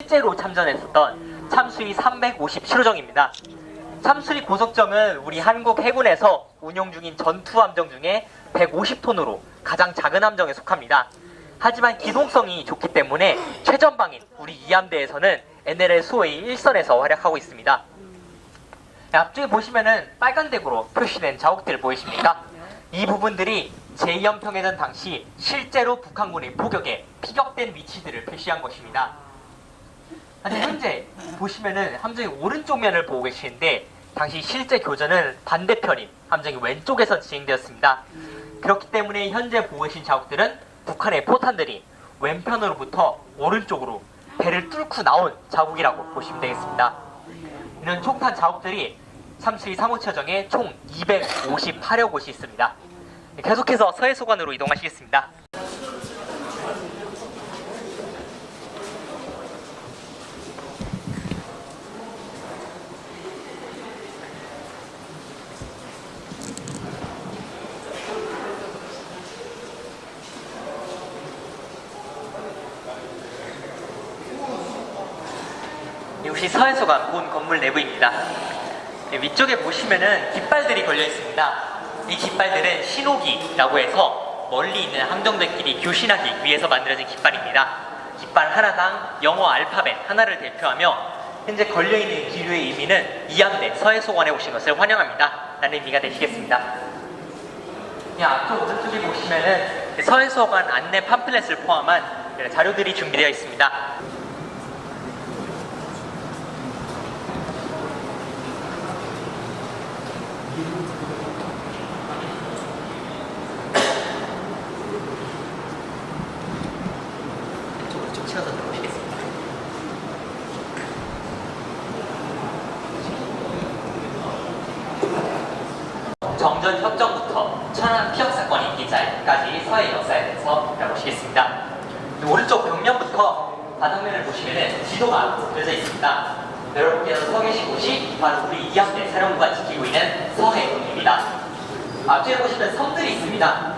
실제로 참전했었던 참수위 357호정입니다. 참수위 고속정은 우리 한국 해군에서 운용 중인 전투 함정 중에 150톤으로 가장 작은 함정에 속합니다. 하지만 기동성이 좋기 때문에 최전방인 우리 이함대에서는 NLL 수호의 1선에서 활약하고 있습니다. 네, 앞쪽에 보시면은 빨간 덱으로 표시된 자국들 보이십니까? 이 부분들이 제2연평해전 당시 실제로 북한군의 포격에 피격된 위치들을 표시한 것입니다. 하지만 현재 보시면은 함정의 오른쪽 면을 보고 계시는데 당시 실제 교전은 반대편인 함정의 왼쪽에서 진행되었습니다. 그렇기 때문에 현재 보고 계신 자국들은 북한의 포탄들이 왼편으로부터 오른쪽으로 배를 뚫고 나온 자국이라고 보시면 되겠습니다. 이런 총탄 자국들이 참수위 3호처정에 총 258여 곳이 있습니다. 네, 계속해서 서해소관으로 이동하시겠습니다. 서해소관 본 건물 내부입니다. 네, 위쪽에 보시면은 깃발들이 걸려 있습니다. 이 깃발들은 신호기라고 해서 멀리 있는 함정들끼리 교신하기 위해서 만들어진 깃발입니다. 깃발 하나당 영어 알파벳 하나를 대표하며 현재 걸려 있는 기류의 의미는 이함대 서해소관에 오신 것을 환영합니다. 라는 의미가 되시겠습니다. 이 앞쪽 오른쪽에 보시면은 서해소관 안내 팜플렛을 포함한 자료들이 준비되어 있습니다. 이쪽으로 좀 치워서 들어오시겠습니다. 정전 협정부터 천안 피격 사건 인기자까지 서해 역사에 대해서 알아보시겠습니다. 오른쪽 벽면부터 바닥면을 보시면 지도가 그려져 있습니다. 여러분께서 서 계신 곳이 바로 우리 이함대 사령부가 지키고 있는 서해입니다. 앞쪽에 보시면 섬들이 있습니다.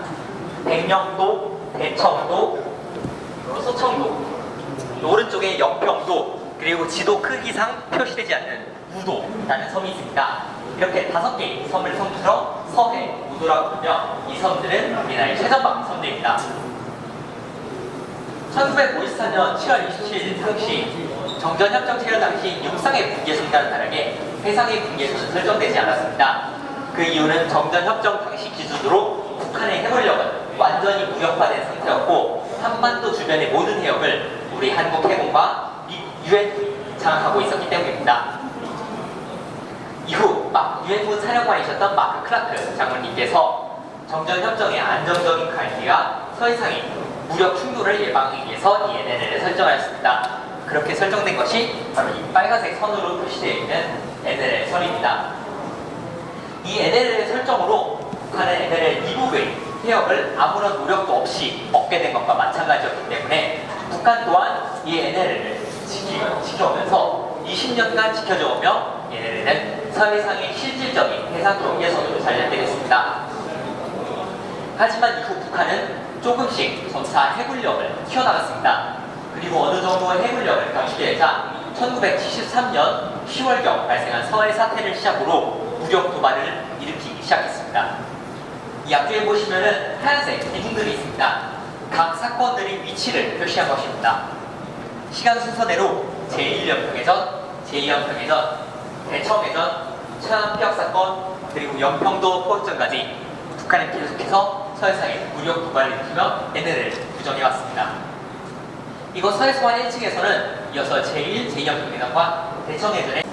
백령도, 대청도, 소청도, 오른쪽에 영평도, 그리고 지도 크기상 표시되지 않는 우도라는 섬이 있습니다. 이렇게 다섯 개의 섬을 통틀어 서해, 우도라고 부르며 이 섬들은 우리나라의 최전방 섬들입니다. 1954년 7월 27일 당시 정전협정 체결 당시 육상의 분계선과는 다르게 해상의 분계선은 설정되지 않았습니다. 그 이유는 정전협정 당시 기준으로 북한의 해군력은 완전히 무력화된 상태였고 한반도 주변의 모든 해역을 우리 한국 해군과 유엔군이 장악하고 있었기 때문입니다. 이후 막 유엔군 사령관이셨던 마크 클라크 장군님께서 정전협정의 안정적인 관리와 서해상의 무력 충돌을 예방하기 위해서 이 NLL을 설정하였습니다. 그렇게 설정된 것이 바로 이 빨간색 선으로 표시되어 있는 NLL 선입니다. 이 NLL 설정으로 북한의 NLL 이북의 해역을 아무런 노력도 없이 얻게 된 것과 마찬가지였기 때문에 북한 또한 이 NLL을 지키, 지켜오면서 20년간 지켜져 오며 NLL은 서해상의 실질적인 해상 경계선으로 자리했습니다. 하지만 이후 북한은 조금씩 점차 해군력을 키워나갔습니다. 그리고 어느 정도 해군력을 갖추게되자 1973년 10월경 발생한 서해 사태를 시작으로 무력 도발을 일으키기 시작했습니다. 이 앞쪽에 보시면은 하얀색 대중들이 있습니다. 각 사건들의 위치를 표시한 것입니다. 시간 순서대로 제1연평해전, 제2연평해전, 대청해전, 천안피격 사건, 그리고 연평도 포격전까지 북한은 계속해서 서해상에 무력 도발을 일으키며 NL을 규정해왔습니다. 이곳 서해소관 1층에서는 이어서 제1, 제2연평해전과 대청해전의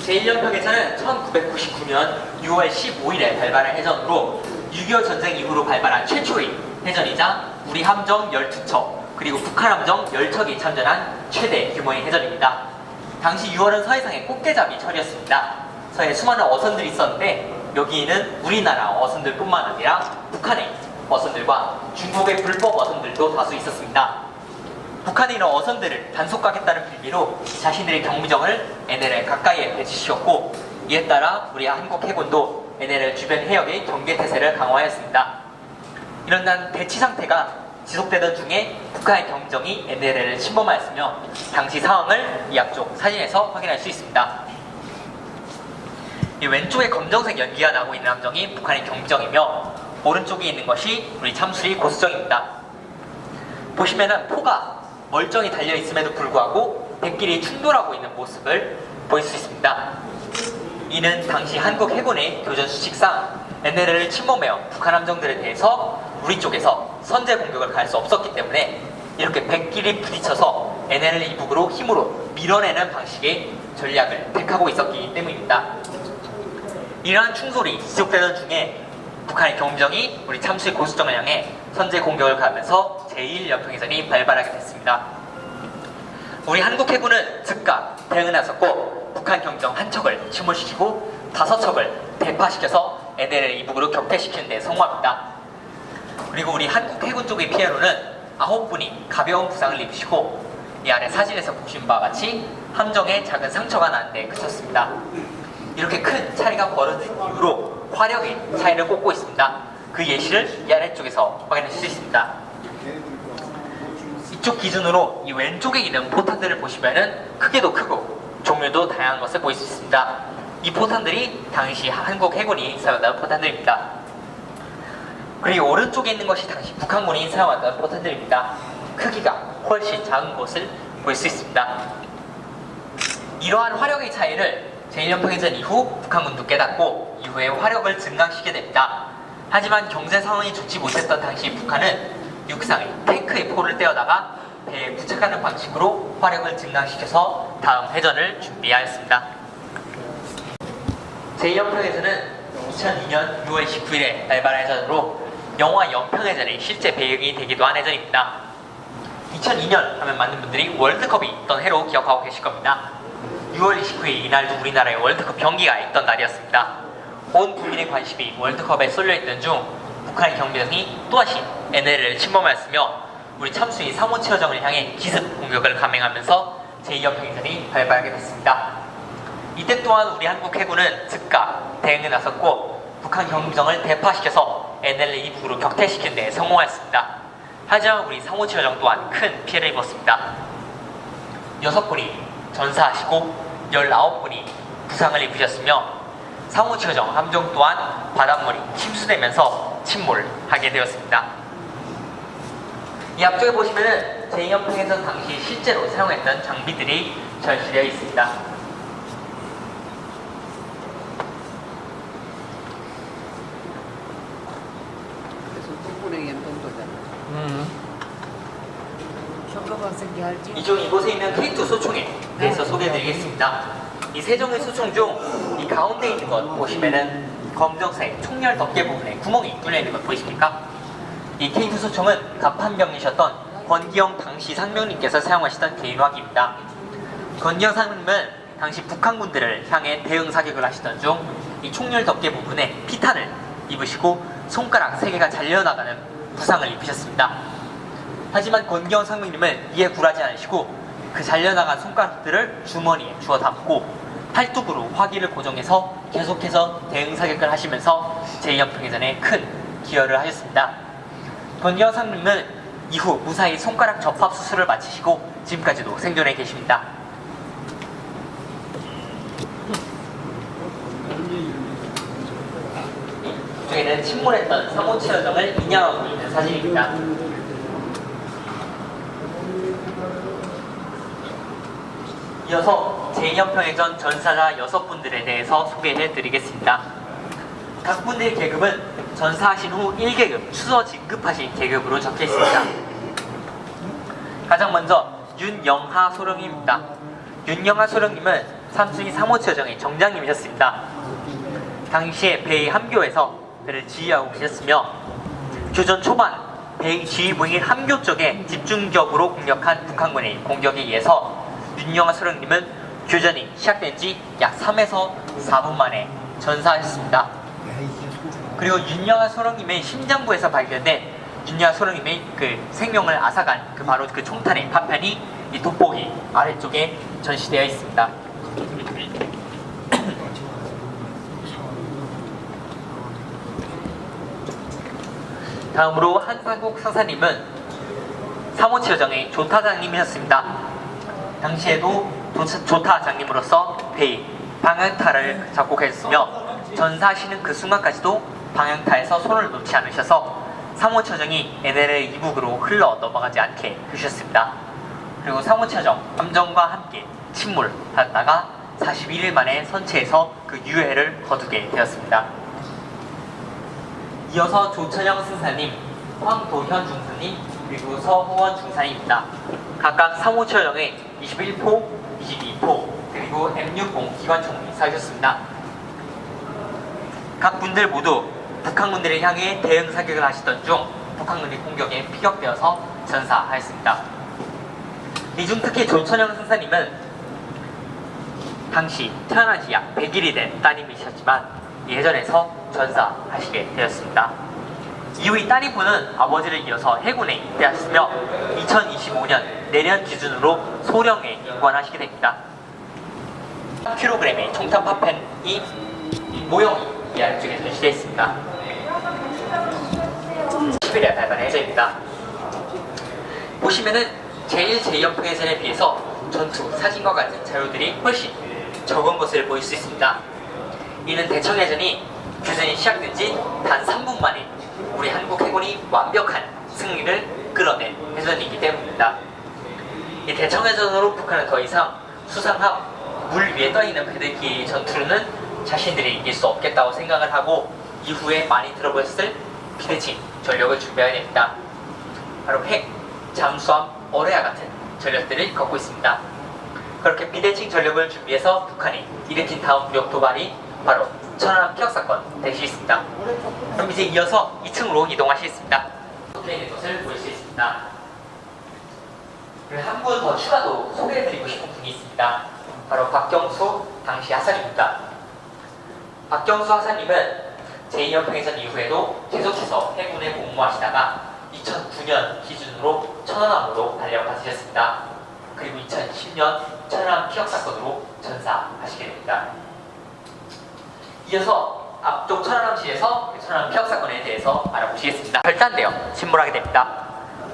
제1연평해전은 1999년 6월 15일에 발발한 해전으로 6.25 전쟁 이후로 발발한 최초의 해전이자 우리 함정 12척 그리고 북한 함정 10척이 참전한 최대 규모의 해전입니다. 당시 6월은 서해상의 꽃게잡이 철이었습니다. 서해 수많은 어선들이 있었는데 여기에는 우리나라 어선들뿐만 아니라 북한의 어선들과 중국의 불법 어선들도 다수 있었습니다. 북한이 이런 어선들을 단속하겠다는 빌미로 자신들의 경비정을 NLL 가까이에 배치시켰고 이에 따라 우리 한국 해군도 NLL 주변 해역의 경계 태세를 강화했습니다. 이런 난 대치 상태가 지속되던 중에 북한의 경비정이 NLL을 침범하였으며 당시 상황을 이 앞쪽 사진에서 확인할 수 있습니다. 이 왼쪽에 검정색 연기가 나고 있는 함정이 북한의 경비정이며 오른쪽에 있는 것이 우리 참수리 고수정입니다. 보시면은 포가 멀쩡히 달려 있음에도 불구하고 백길이 충돌하고 있는 모습을 보일 수 있습니다. 이는 당시 한국 해군의 교전 수칙상 NLL을 침범해요 북한 함정들에 대해서 우리 쪽에서 선제 공격을 가할 수 없었기 때문에 이렇게 백길이 부딪혀서 NLL 이북으로 힘으로 밀어내는 방식의 전략을 택하고 있었기 때문입니다. 이러한 충돌이 지속되던 중에 북한의 경비정이 우리 참수의 고수정을 향해 선제 공격을 가하면서 제1연평해전이 발발하게 됐습니다. 우리 한국 해군은 즉각 대응을 나섰고 북한 경비정 한 척을 침몰시키고 다섯 척을 대파시켜서 NLL 이북으로 격퇴시키는 데 성공합니다. 그리고 우리 한국 해군 쪽의 피해로는 아홉 분이 가벼운 부상을 입으시고 이 아래 사진에서 보신 바와 같이 함정에 작은 상처가 나는데 그쳤습니다. 이렇게 큰 차이가 벌어진 이후로 화력의 차이를 꼽고 있습니다. 그 예시를 이 아래쪽에서 확인할 수 있습니다. 이쪽 기준으로 이 왼쪽에 있는 포탄들을 보시면은 크기도 크고 종류도 다양한 것을 보일 수 있습니다. 이 포탄들이 당시 한국 해군이 사용하던 포탄들입니다. 그리고 오른쪽에 있는 것이 당시 북한군이 사용하던 포탄들입니다. 크기가 훨씬 작은 것을 볼 수 있습니다. 이러한 화력의 차이를 제1연평해전 이후 북한군도 깨닫고 이후에 화력을 증강시키게 됩니다. 하지만 경제 상황이 좋지 못했던 당시 북한은 육상에 탱크의 포를 떼어다가 배에 부착하는 방식으로 화력을 증강시켜서 다음 회전을 준비하였습니다. 제2연평해전은 2002년 6월 19일에 발발한 해전으로 영화 연평해전의 실제 배경이 되기도 한 해전입니다. 2002년 하면 많은 분들이 월드컵이 있던 해로 기억하고 계실 겁니다. 6월 29일 이날도 우리나라의 월드컵 경기가 있던 날이었습니다. 온 국민의 관심이 월드컵에 쏠려 있던 중 북한의 경비정이 또다시 NLL을 침범하였으며 우리 참수인 상호체어정을 향해 기습 공격을 감행하면서 제2연평해전이 발발하게 됐습니다. 이때 또한 우리 한국 해군은 즉각 대응에 나섰고 북한 경비정을 대파시켜서 NLL 이북으로 격퇴시키는 데 성공하였습니다. 하지만 우리 상호체어정 또한 큰 피해를 입었습니다. 6분이 전사하시고 19분이 부상을 입으셨으며 상호체어정 함정 또한 바닷물이 침수되면서 침몰하게 되었습니다. 이 앞쪽에 보시면은 제2연평해전 당시 실제로 사용했던 장비들이 전시되어 있습니다. 알지? 이쪽 이곳에 있는 K2 소총에 대해서 소개해드리겠습니다. 이 세 종의 소총 중 이 가운데 있는 것 보시면은 검정색 총열 덮개 부분에 구멍이 뚫려 있는 것 보이십니까? 이 K2 소총은 갑판병이셨던 권기영 당시 상병님께서 사용하시던 개인화기입니다. 권기영 상병님은 당시 북한군들을 향해 대응 사격을 하시던 중 이 총열 덮개 부분에 피탄을 입으시고 손가락 세 개가 잘려나가는 부상을 입으셨습니다. 하지만 권기영 상병님은 이에 굴하지 않으시고 그 잘려나간 손가락들을 주머니에 주워 담고 팔뚝으로 화기를 고정해서 계속해서 대응 사격을 하시면서 제2연평해전에 큰 기여를 하셨습니다. 권기영 상병님은 이후 무사히 손가락 접합 수술을 마치시고 지금까지도 생존해 계십니다. 이쪽에는 침몰했던 상호체어정을 인양하고 있는 사진입니다. 이어서 제2연평해전 전사자 6분들에 대해서 소개해 드리겠습니다. 각 분들의 계급은 전사하신 후 1계급 추서 진급하신 계급으로 적혀 있습니다. 가장 먼저 윤영하 소령입니다. 윤영하 소령님은 삼순이 삼호처정의 정장님이셨습니다. 당시에 베이 함교에서 그를 지휘하고 계셨으며 교전 초반 베이 지휘부인 함교 쪽에 집중적으로 공격한 북한군의 공격에 의해서 윤영아 소령님은 교전이 시작된 지 약 3에서 4분 만에 전사하셨습니다. 그리고 윤영아 소령님의 심장부에서 발견된 윤영아 소령님의 그 생명을 앗아간 그 바로 그 총탄의 파편이 이 돋보기 아래쪽에 전시되어 있습니다. 다음으로 한상국 상사님은 사모치여정의 조타장님이셨습니다. 당시에도 조- 조타 장님으로서 베이 방향타를 작곡했으며 전사하시는 그 순간까지도 방향타에서 손을 놓지 않으셔서 사모처정이 NLL 이북으로 흘러 넘어가지 않게 해주셨습니다. 그리고 사모처정 함정과 함께 침몰하다가 41일 만에 선체에서 그 유해를 거두게 되었습니다. 이어서 조천영 승사님, 황도현 중사님, 그리고 서호원 중사님입니다. 각각 3호처형의 21포, 22포, 그리고 M60 기관총을 사주셨습니다. 각 분들 모두 북한군들을 향해 대응 사격을 하시던 중 북한군의 공격에 피격되어서 전사하였습니다. 이중 특히 조천영 승사님은 당시 태어난 지 약 100일이 된 따님이셨지만 예전에서 전사하시게 되었습니다. 이후 이 따님분은 아버지를 이어서 해군에 입대하셨으며 2025년 내년 기준으로 소령에 임관하시게 됩니다. 3kg의 총탄 파편이 모형이 이 아래쪽에 전시되어 있습니다. 시베리아 달반의 해저입니다. 보시면은 제1, 제2연평 해전에 비해서 전투, 사진과 같은 자료들이 훨씬 적은 것을 보일 수 있습니다. 이는 대청해전이 교전이 시작된 지 단 3분 만에 우리 한국 해군이 완벽한 승리를 끌어낸 해전이기 때문입니다. 이 대청해전으로 북한은 더 이상 수상함, 물 위에 떠있는 배들끼리 전투로는 자신들이 이길 수 없겠다고 생각을 하고 이후에 많이 들어보셨을 비대칭 전력을 준비해야 됩니다. 바로 핵, 잠수함, 어뢰와 같은 전력들을 갖고 있습니다. 그렇게 비대칭 전력을 준비해서 북한이 일으킨 다음 무력 도발이 바로 천안함 피격 사건 있습니다. 그럼 이제 이어서 2층으로 이동하시겠습니다. 있는 것을 볼수 있습니다. 한 분 더 추가로 소개해드리고 싶은 분이 있습니다. 바로 박경수 당시 하사입니다. 박경수 하사님은 제2연평해전 이후에도 계속해서 해군에 복무하시다가 2009년 기준으로 천안함으로 발령받으셨습니다. 그리고 2010년 천안함 피격 사건으로 전사하시게 됩니다. 이어서 앞쪽 천안함시에서 천안함 피격 사건에 대해서 알아보시겠습니다. 절단되어 침몰하게 됩니다.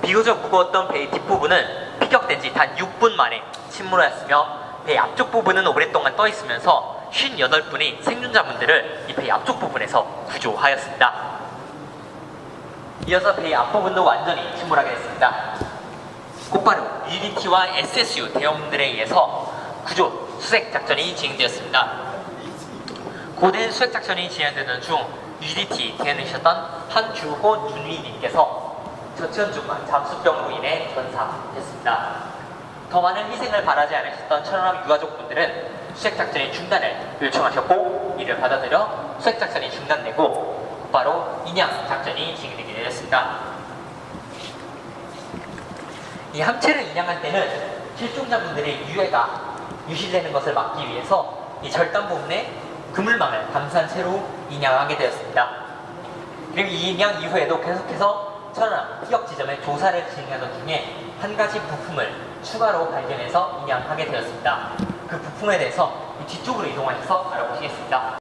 비교적 무거웠던 배의 뒷부분은 피격된 지 단 6분 만에 침몰하였으며 배 앞쪽 부분은 오랫동안 떠 있으면서 58분의 생존자분들을 이배 앞쪽 부분에서 구조하였습니다. 이어서 배의 앞부분도 완전히 침몰하게 됐습니다. 곧바로 UDT와 SSU 대원들에 의해서 구조 수색 작전이 진행되었습니다. 고된 수색 작전이 진행되던 중 UDT 대원이셨던 한주호 준위님께서 저체온증과 잠수병으로 인해 전사됐습니다. 더 많은 희생을 바라지 않으셨던 천안함 유가족분들은 수색 작전의 중단을 요청하셨고 이를 받아들여 수색 작전이 중단되고 곧바로 인양 작전이 진행되게 되었습니다. 이 함체를 인양할 때는 실종자분들의 유해가 유실되는 것을 막기 위해서 이 절단 부분에 그물망을 감싼 채로 인양하게 되었습니다. 그리고 이 인양 이후에도 계속해서 천안 피격 지점에 조사를 진행하던 중에 한 가지 부품을 추가로 발견해서 인양하게 되었습니다. 그 부품에 대해서 이 뒤쪽으로 이동하셔서 알아보시겠습니다.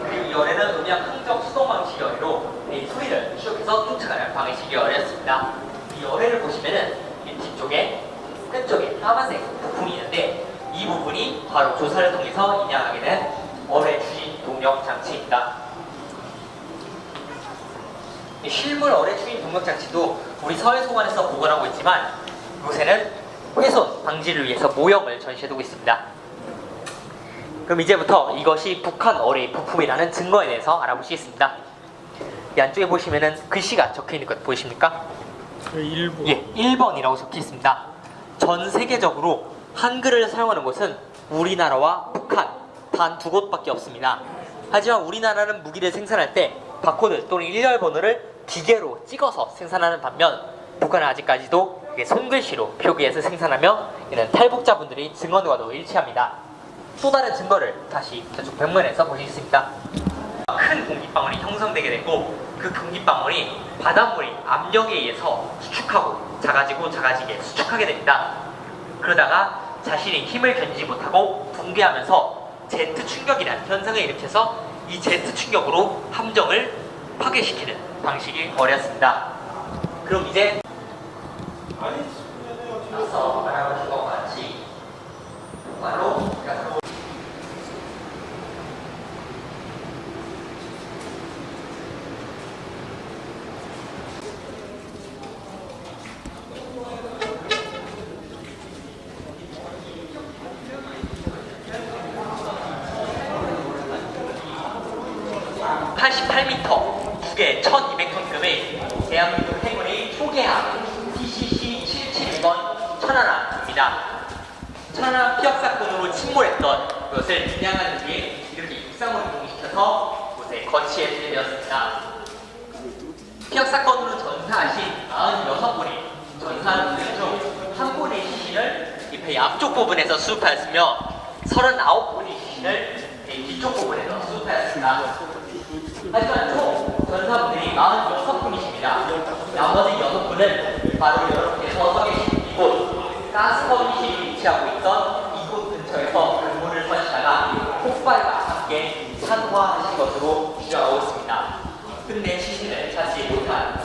그리고 이 열에는 음양 항적 수동 방식 열로 이 소리를 추적해서 쫓아가는 방식이 열이었습니다. 이 열애를 보시면은 이 뒤쪽에 끝쪽에 까만색 부품이 있는데 이 부분이 바로 조사를 통해서 인양하게 된 어뢰 추진 동력 장치입니다. 이 실물 어뢰 추진 동력 장치도 우리 서해소관에서 보관하고 있지만 요새는 훼손 방지를 위해서 모형을 전시해두고 있습니다. 그럼 이제부터 이것이 북한 어뢰 부품이라는 증거에 대해서 알아보시겠습니다. 이 안쪽에 보시면은 글씨가 적혀 있는 것 보이십니까? 일부 예, 1번이라고 적혀 있습니다. 전 세계적으로 한글을 사용하는 곳은 우리나라와 북한 단 두 곳밖에 없습니다. 하지만 우리나라는 무기를 생산할 때 바코드 또는 일렬 번호를 기계로 찍어서 생산하는 반면 북한은 아직까지도 이게 손글씨로 표기해서 생산하며 이는 탈북자분들이 증언과도 일치합니다. 또 다른 증거를 다시 저쪽 벽면에서 보실 수 있습니다. 큰 공기방울이 형성되게 되고 그 공기방울이 바닷물이 압력에 의해서 수축하고 작아지고 작아지게 수축하게 됩니다. 그러다가 자신이 힘을 견디지 못하고 붕괴하면서 제트 충격이라는 현상을 일으켜서 이 제트 충격으로 함정을 파괴시키는 방식이 어렸습니다. 그럼 이제 나서 말하는 것 같이 바로 가서 88m, 무게 1200톤급의 대한민국 해군의 초계함 TCC 771번 천안함입니다. 천안함 피격 침몰했던 것을 분양한 뒤에 이렇게 육상으로 이동시켜서 곳에 거치해 되었습니다. 피격 사건으로 전사하신 46분이 전사한 분들 중한 분의 시신을 이배 앞쪽 부분에서 수습하였으며 39분의 시신을 배 뒤쪽 부분에서 수습하였습니다. 하지만 총 전사분들이 46분이십니다. 나머지 6분은 바로 여러분께 서 서 계신 이곳 가스커미실이 위치하고 있던 근처에서 근무를 하시다가 폭발과 함께 산화하신 것으로 추정하고 있습니다. 근데 시신을 찾지 못한.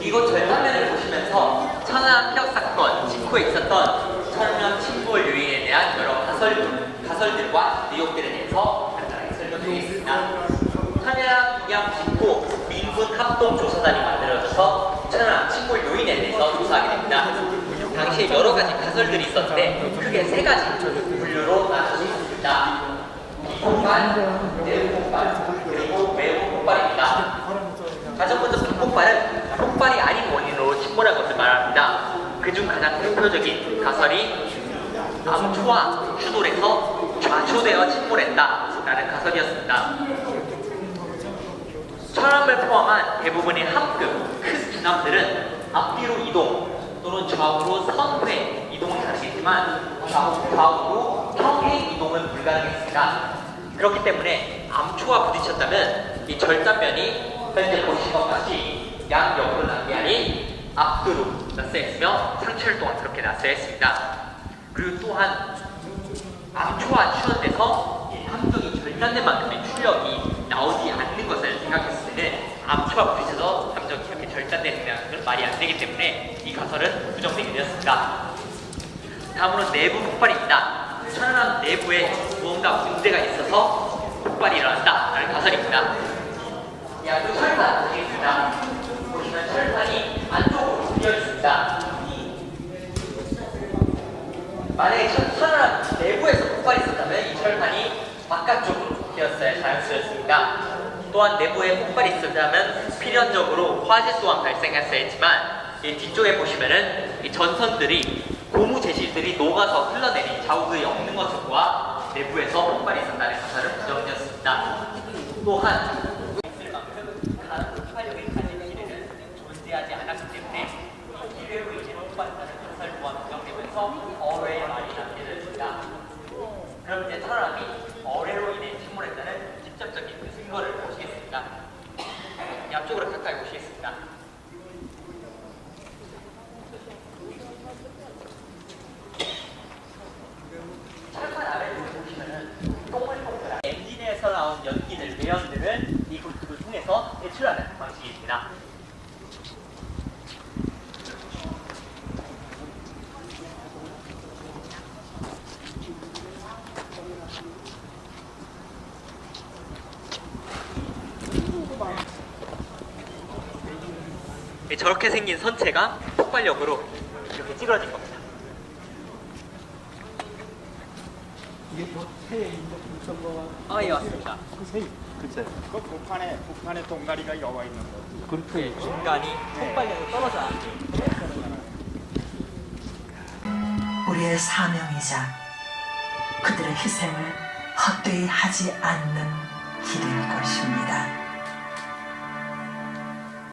이곳 절단면을 보시면서 천안 피격 사건 직후에 있었던 천안 침몰 요인에 대한 여러 가설, 가설들과 의혹들에 대해서 간단하게 설명드리겠습니다. 천안 비양 직후 민군 합동조사단이 만들어져서 천안 대해서 조사하게 됩니다. 당시에 여러 가지 가설들이 있었는데 크게 세 가지 분류로 있습니다. 비폭발, 내부 폭발, 그리고 외부 폭발입니다. 가장 먼저 비폭발은 폭발이 아닌 원인으로 침몰한 것을 말합니다. 그중 가장 대표적인 가설이 암초와 추돌에서 좌초되어 침몰했다라는 가설이었습니다. 천암을 포함한 대부분의 함급 큰 기남들은 앞뒤로 이동 또는 좌우로 선회 이동은 가능했지만 좌우, 좌우로 평행 이동은 불가능했습니다. 그렇기 때문에 암초와 부딪혔다면 이 절단면이 현재 보시는 것 같이 양 옆으로 난 게 아닌 앞뒤로 났어야 했으며 상체를 또한 그렇게 났어야 했습니다. 그리고 또한 암초와 이 함정이 절단된 만큼의 출력이 나오지 않는 것을 생각했을 때는 암초와 부딪혀서 함정이 절단되는 것은 말이 안 되기 때문에 이 가설은 부정되게 되었습니다. 다음으로 내부 폭발입니다. 천안함 내부에 무언가 문제가 있어서 폭발이 일어났다 라는 가설입니다. 야그 철판 보시겠습니다. 보시면 철판이 안쪽으로 비어 있습니다. 만약에 천- 천안함 내부에서 폭발이 있었다면 이 철판이 바깥쪽으로 비었어야 자연스러웠습니다. 또한 내부에 폭발이 있었다면 필연적으로 화재 또한 발생했어야 했지만 이 뒤쪽에 보시면은 이 전선들이 고무 재질들이 녹아서 흘러내린 자국이 없는 보아 내부에서 폭발이 있었다는 가설은 부정되었습니다. 또한 있을 만큼 강한 폭발력을 가진 기회는 존재하지 않았기 때문에 이 기회로 인해 폭발한다는 가설 또한 부정되면서 어뢰의 말이 남게 되었습니다. 그럼 이제 사람이 어뢰로 인해 침몰했다는 직접적인 그 증거를 보시겠습니다. 앞쪽으로 가까이 오시겠습니다. 철판 아래쪽에 보시면은 동글동글한 엔진에서 나온 연기들, 외연들을 이 굴뚝을 통해서 배출하는 방식입니다. 네, 저렇게 생긴 선체가 폭발력으로 이렇게 찌그러진 겁니다. 이게 뭐 새에 있는 불선거와 아, 예, 맞습니다. 그 새, 그치? 그 북한에 북한의 동가리가 여와 있는 거지. 그렇게 중간이 폭발력이 떨어져 나왔죠. 우리의 사명이자 그들의 희생을 헛되이 하지 않는 길일 것입니다.